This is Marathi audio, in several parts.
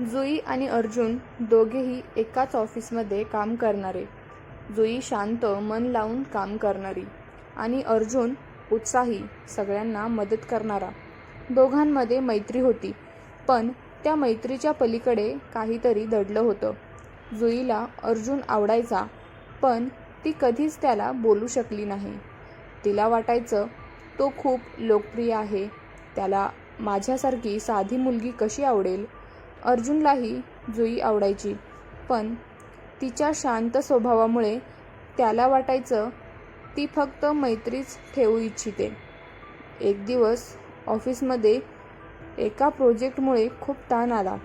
जुई आणि अर्जुन दोघेही एकाच ऑफिसमध्ये काम करणारे. जुई शांत मन लावून काम करणारी आणि अर्जुन उत्साही सगळ्यांना मदत करणारा. दोघांमध्ये मैत्री होती पण त्या मैत्रीच्या पलीकडे काहीतरी दडलं होतं. जुईला अर्जुन आवडायचा पण ती कधीच त्याला बोलू शकली नाही. तिला वाटायचं तो खूप लोकप्रिय आहे त्याला माझ्यासारखी साधी मुलगी कशी आवडेल? अर्जुनलाही जुई आवडायची. पण तिच्या शांत स्वभावामुळे त्याला वाटायचं ती फक्त मैत्रीच ठेवू इच्छिते. एक दिवस ऑफिसमध्ये एका प्रोजेक्टमुळे खूप ताण आला.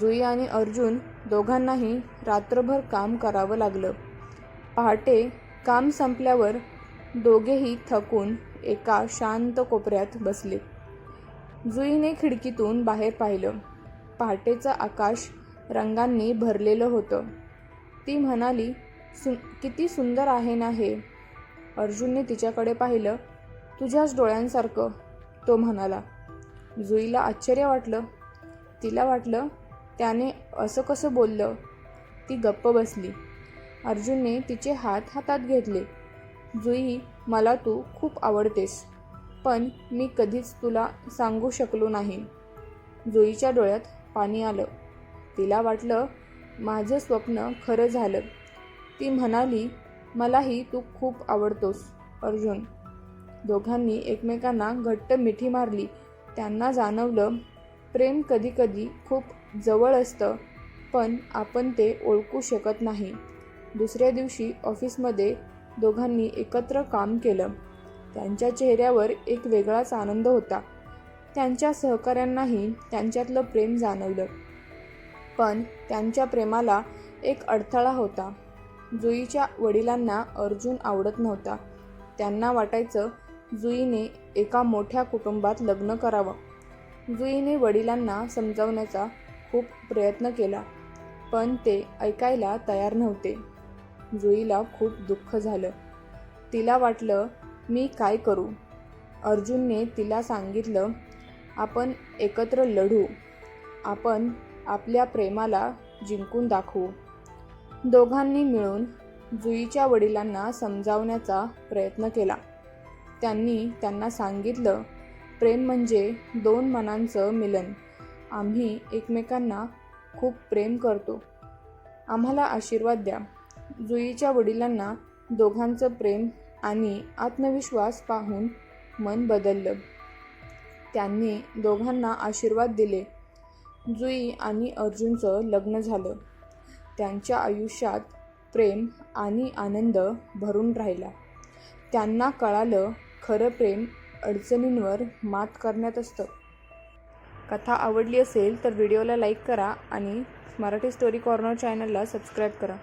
जुई आणि अर्जुन दोघांनाही रात्रभर काम करावं लागलं. पहाटे काम संपल्यावर दोघेही थकून एका शांत कोपऱ्यात बसले. जुईने खिडकीतून बाहेर पाहिलं. पहाटेचं आकाश रंगांनी भरलेलं होतं. ती म्हणाली सु किती सुंदर आहे ना हे. अर्जुनने तिच्याकडे पाहिलं तुझ्याच डोळ्यांसारखं तो म्हणाला. जुईला आश्चर्य वाटलं. तिला वाटलं त्याने असं कसं बोललं? ती गप्प बसली. अर्जुनने तिचे हात हातात घेतले. जुई मला तू खूप आवडतेस पण मी कधीच तुला सांगू शकलो नाही. जुईच्या डोळ्यात पाणी आलं. तिला वाटलं माझं स्वप्न खरं झालं. ती म्हणाली मलाही तू खूप आवडतोस अर्जुन. दोघांनी एकमेकांना घट्ट मिठी मारली. त्यांना जाणवलं प्रेम कधीकधी खूप जवळ असतं पण आपण ते ओळखू शकत नाही. दुसऱ्या दिवशी ऑफिसमध्ये दोघांनी एकत्र काम केलं. त्यांच्या चेहऱ्यावर एक वेगळाच आनंद होता. त्यांच्या सहकाऱ्यांनाही त्यांच्यातलं प्रेम जाणवलं. पण त्यांच्या प्रेमाला एक अडथळा होता. जुईच्या वडिलांना अर्जुन आवडत नव्हता. त्यांना वाटायचं जुईने एका मोठ्या कुटुंबात लग्न करावं. जुईने वडिलांना समजावण्याचा खूप प्रयत्न केला पण ते ऐकायला तयार नव्हते. जुईला खूप दुःख झालं. तिला वाटलं मी काय करू? अर्जुनने तिला सांगितलं आपण एकत्र लढू. आपण आपल्या प्रेमाला जिंकून दाखवू. दोघांनी मिळून जुईच्या वडिलांना समजावण्याचा प्रयत्न केला. त्यांनी त्यांना सांगितलं प्रेम म्हणजे दोन मनांचं मिलन. आम्ही एकमेकांना खूप प्रेम करतो. आम्हाला आशीर्वाद द्या जुईच्या वडिलांना दोघांचं प्रेम आणि आत्मविश्वास पाहून मन बदललं. त्यांनी दोघांना आशीर्वाद दिले. जुई आणि अर्जुनचं लग्न झालं. त्यांच्या आयुष्यात प्रेम आणि आनंद भरून राहिला. त्यांना कळालं खरं प्रेम अडचणींवर मात करण्यात असतं. कथा आवडली असेल तर व्हिडिओला लाईक करा आणि मराठी स्टोरी कॉर्नर चॅनलला सबस्क्राईब करा.